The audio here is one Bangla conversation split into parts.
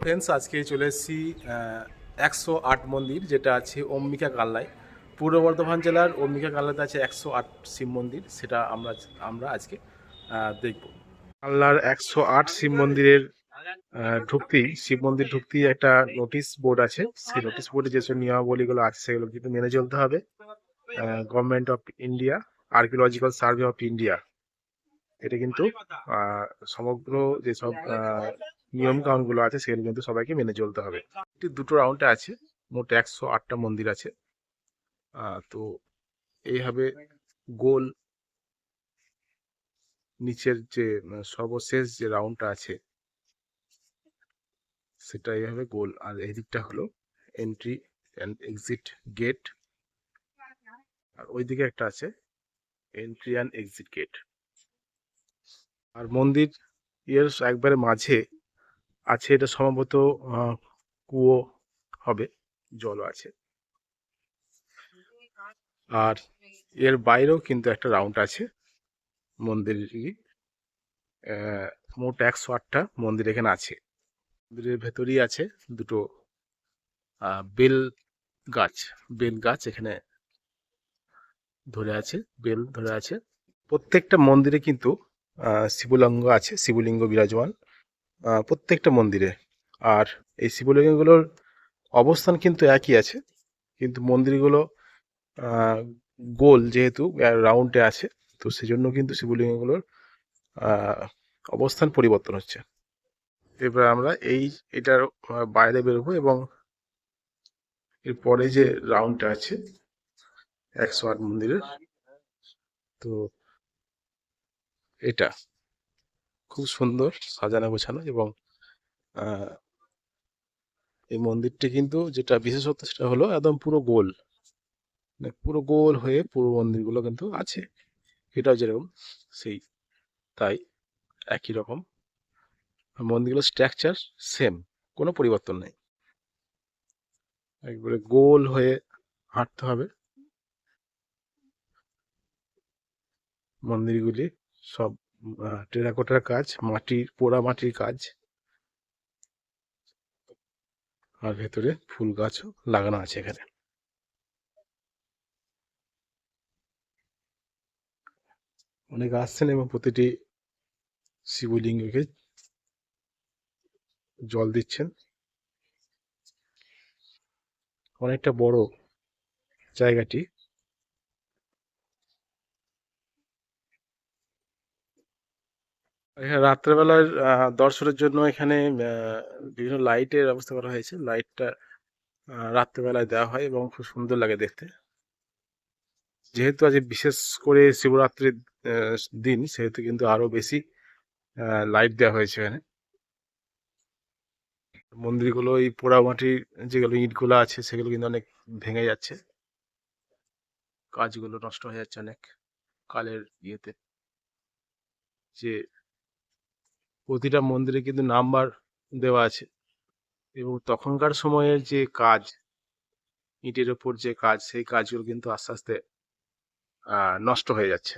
ফ্রেন্ডস আজকে চলে এসেছি একশো আট মন্দির যেটা আছে অম্বিকা কাল্লায়। পূর্ব বর্ধমান জেলার অম্বিকা কাল্লাতে আছে একশো আট শিব মন্দির সেটা আমরা আমরা আজকে দেখব। কাল্লার একশো আট শিব মন্দিরের আহ, ঢুকতেই শিব মন্দির ঢুকতেই একটা নোটিশ বোর্ড আছে। সেই নোটিশ বোর্ডে যেসব নিয়মাবলীগুলো আছে সেগুলো কিন্তু মেনে চলতে হবে। Government of India archaeological survey of India এটা কিন্তু সমগ্র যেসব নিয়ম কানুনগুলো আছে সেগুলো কিন্তু সবাইকে মেনে চলতে হবে। একটি দুটো রাউন্ডে আছে মোট একশো আটটা মন্দির আছে। তো এইভাবে গোল নিচের যে সর্বশেষ যে রাউন্ডটা আছে সেটা এইভাবে গোল। আর এই দিকটা হলো এন্ট্রি অ্যান্ড এক্সিট গেট আর ওইদিকে একটা আছে এন্ট্রি অ্যান্ড এক্সিট গেট আর মন্দির এর একবারে মাঝে আছে এটা সম্ভবত কুয়ো হবে, জলও আছে। আর এর বাইরেও কিন্তু একটা রাউন্ড আছে মন্দিরের মোট একশো আটটা মন্দির এখানে আছে। মন্দিরের ভেতরেই আছে দুটো বেল গাছ বেল গাছ এখানে ধরে আছে, বেল ধরে আছে। প্রত্যেকটা মন্দিরে কিন্তু শিবলিঙ্গ আছে, শিবলিঙ্গ বিরাজমান। প্রত্যেকটা মন্দিরে। আর এই শিবলিঙ্গগুলোর অবস্থান কিন্তু একই আছে। কিন্তু মন্দিরগুলো গোল যেহেতু রাউন্ডে আছে, তো সেজন্য কিন্তু শিবলিঙ্গগুলোর অবস্থান পরিবর্তন হচ্ছে। এবার আমরা এই, এটার বাইরে বেরোবো এবং এরপরে যে রাউন্ডটা আছে, একশো আট মন্দিরের, তো এটা। খুব সুন্দর সাজানো গোছানো এবং এই মন্দিরটি কিন্তু যেটা বিশেষত্ব সেটা হলো একদম পুরো গোল। মানে পুরো গোল হয়ে পুরো মন্দিরগুলো কিন্তু আছে। এটাও যেরকম, সেই তাই একই রকম। মন্দিরগুলোর স্ট্রাকচার সেম কোনো পরিবর্তন নেই। একবারে গোল হয়ে হাঁটতে হবে। মন্দিরগুলি সব টেরাকোটার কাজ, মাটির, পোড়া মাটির কাজ। আর ভেতরে ফুল গাছও লাগানো আছে এখানে। অনেকে আসছেন এবং প্রতিটি শিবলিঙ্গকে জল দিচ্ছেন। অনেকটা বড় জায়গাটি। এখানে রাত্রেবেলার দর্শনের জন্য এখানে বিভিন্ন লাইটের ব্যবস্থা করা হয়েছে। লাইটটা রাত্রেবেলায় দেওয়া হয় এবং খুব সুন্দর লাগে দেখতে। যেহেতু আজ বিশেষ করে শিবরাত্রির দিন, সেহেতু কিন্তু আরও বেশি লাইট দেওয়া হয়েছে এখানে। মন্দিরগুলো, এই পোড়ামাটির যেগুলো ইটগুলো আছে, সেগুলো কিন্তু অনেক ভেঙে যাচ্ছে। কাজগুলো নষ্ট হয়ে যাচ্ছে অনেক, কালের ইয়েতে। যে প্রতিটা মন্দিরে কিন্তু নাম্বার দেওয়া আছে। এবং তখনকার সময়ের যে কাজ, ইটের ওপর যে কাজ, সেই কাজগুলো কিন্তু আস্তে আস্তে নষ্ট হয়ে যাচ্ছে।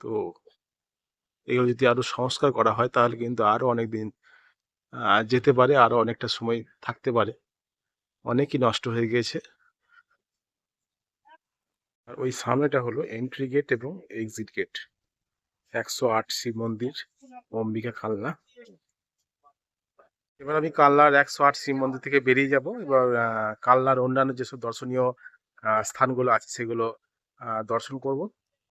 তো এগুলো যদি আরও সংস্কার করা হয়, তাহলে কিন্তু আরও অনেক দিন যেতে পারে, আরও অনেকটা সময় থাকতে পারে। অনেকই নষ্ট হয়ে গিয়েছে। আর ওই সামনেটা হলো এন্ট্রি গেট এবং এক্সিট গেট একশো আট শিব মন্দির। অম্বিকা কাল্লা এবার আমি কাল্লার একশো আট শিব মন্দির থেকে বেরিয়ে যাব। এবার কাল্লার অন্যান্য যেসব দর্শনীয় স্থানগুলো আছে সেগুলো দর্শন করব।